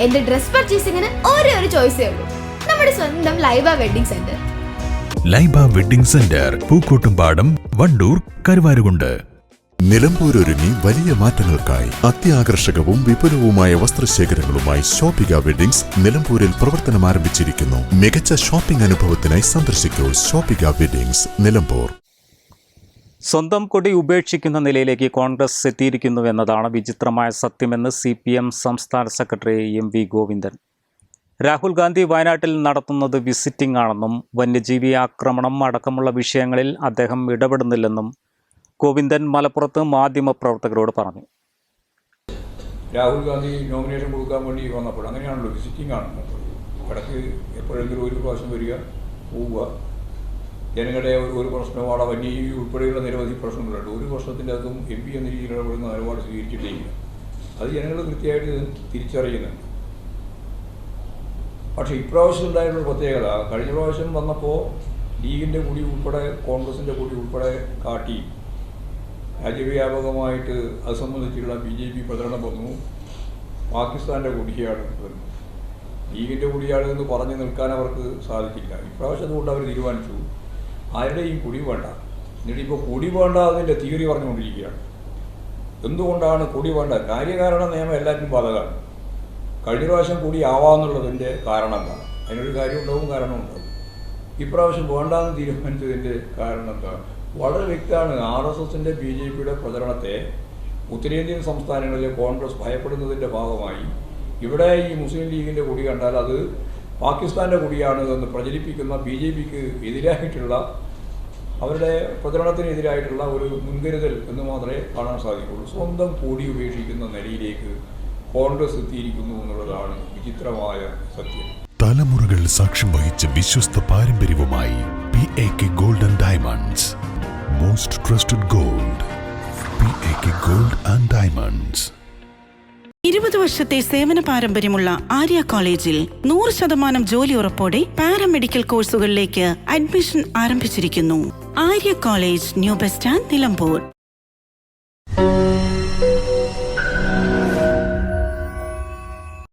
എന്റെ ഡ്രസ് പർച്ചേസിംഗിന് ഒരേ ഒരു ചോയ്സേ ഉള്ളൂ. നമ്മുടെ സ്വന്തം Laiba wedding centre. Laiba wedding centre Pookkottumpadam Wandoor Karuvarakundu. Nilambur ഒരുങ്ങി വലിയ മാറ്റങ്ങൾക്കായി അത്യാകർഷകവും വിപുലവുമായ വസ്ത്രശേഖരങ്ങളുമായി ഷോപ്പിക വെഡിങ്സ് നിലമ്പൂരിൽ പ്രവർത്തനം ആരംഭിച്ചിരിക്കുന്നു മികച്ച ഷോപ്പിംഗ് അനുഭവത്തിനായി സന്ദർശിക്കൂ ഷോപ്പിക വെഡിങ്സ് നിലമ്പൂർ. സ്വന്തം കൊടി ഉപേക്ഷിക്കുന്ന നിലയിലേക്ക് കോൺഗ്രസ് എത്തിയിരിക്കുന്നു എന്നതാണ് വിചിത്രമായ സത്യമെന്ന് സി പി എം സംസ്ഥാന secretary M V Govindan. Rahul Gandhi വയനാട്ടിൽ നടത്തുന്നത് വിസിറ്റിംഗ് ആണെന്നും വന്യജീവി ആക്രമണം അടക്കമുള്ള വിഷയങ്ങളിൽ അദ്ദേഹം ഇടപെടുന്നില്ലെന്നും ഗോവിന്ദൻ മലപ്പുറത്ത് മാധ്യമപ്രവർത്തകരോട് പറഞ്ഞു. രാഹുൽ ഗാന്ധി നോമിനേഷൻ കൊടുക്കാൻ വേണ്ടി വന്നപ്പോൾ അങ്ങനെയാണല്ലോ വിസിറ്റിംഗ് ആണല്ലോ ഇടയ്ക്ക് എപ്പോഴെങ്കിലും ഒരു പ്രാവശ്യം വരിക പോവുക. ജനങ്ങളുടെ ഒരു- പ്രശ്നവും അവിടെ വന്യജീവി ഉൾപ്പെടെയുള്ള നിരവധി പ്രശ്നങ്ങളുണ്ട്. ഒരു പ്രശ്നത്തിന്റെ അകത്തും എം പി എന്ന രീതിയിൽ ഇടപെടുന്ന നിലപാട് സ്വീകരിച്ചിട്ടേ ഇല്ല അത് ജനങ്ങൾ കൃത്യമായിട്ട് തിരിച്ചറിയുന്നുണ്ട് പക്ഷേ ഇപ്രാവശ്യം ഉണ്ടായിട്ടുള്ള പ്രത്യേകത കഴിഞ്ഞ പ്രാവശ്യം വന്നപ്പോൾ ലീഗിന്റെ കൂടി ഉൾപ്പെടെ കോൺഗ്രസിന്റെ കൂടി ഉൾപ്പെടെ കാട്ടി രാജ്യവ്യാപകമായിട്ട് അത് സംബന്ധിച്ചുള്ള ബി ജെ പി പ്രചരണം വന്നു. പാകിസ്ഥാന്റെ കൂടിയാണ് വന്നു. ലീഗിന്റെ കുടിയാണ് എന്ന് പറഞ്ഞു നിൽക്കാൻ അവർക്ക് സാധിക്കില്ല ഇപ്രാവശ്യം അതുകൊണ്ട് അവർ തീരുമാനിച്ചു. ആരുടെയും കുടി വേണ്ട. എന്നിട്ട് ഇപ്പോൾ കുടി വേണ്ട അതിന്റെ തിയറി പറഞ്ഞുകൊണ്ടിരിക്കുകയാണ്. എന്തുകൊണ്ടാണ് കുടി വേണ്ട? കാര്യകാരണ നിയമം എല്ലാറ്റിനും ബാധകമാണ്. കഴിഞ്ഞ പ്രാവശ്യം കൂടി ആവാമെന്നുള്ളതിന്റെ കാരണം എന്താണ്? അതിനൊരു കാര്യം ഉണ്ടാവും കാരണം ഉണ്ടാവും ഇപ്രാവശ്യം വേണ്ടാന്ന് തീരുമാനിച്ചതിന്റെ കാരണം എന്താണ്? വളരെ വ്യക്തമാണ്. ആർ എസ് എസിന്റെ ബി ജെ പിയുടെ പ്രചരണത്തെ ഉത്തരേന്ത്യൻ സംസ്ഥാനങ്ങളിലെ കോൺഗ്രസ് ഭയപ്പെടുന്നതിന്റെ ഭാഗമായി ഇവിടെ ഈ മുസ്ലിം ലീഗിന്റെ കൂടി കണ്ടാൽ അത് പാകിസ്ഥാന്റെ കൂടിയാണ് എന്ന് പ്രചരിപ്പിക്കുന്ന ബി ജെ പിക്ക് എതിരായിട്ടുള്ള അവരുടെ പ്രചരണത്തിനെതിരായിട്ടുള്ള ഒരു മുൻകരുതൽ എന്ന് മാത്രമേ കാണാൻ സാധിക്കുള്ളൂ സ്വന്തം കൂടി ഉപേക്ഷിക്കുന്ന നിലയിലേക്ക് കോൺഗ്രസ് എത്തിയിരിക്കുന്നു എന്നുള്ളതാണ് വിചിത്രമായ സത്യം. തലമുറകൾ സാക്ഷ്യം വഹിച്ച വിശ്വസ്ത പാരമ്പര്യവുമായി P A K golden diamonds most trusted gold P A K gold and diamonds ഇരുപത് വർഷത്തെ സേവന പാരമ്പര്യമുള്ള ആര്യ കോളേജിൽ നൂറ് ശതമാനം ജോലി ഉറപ്പോടെ പാരാമെഡിക്കൽ കോഴ്സുകളിലേക്ക് അഡ്മിഷൻ ആരംഭിച്ചിരിക്കുന്നു. Arya college new bus stand Nilambur.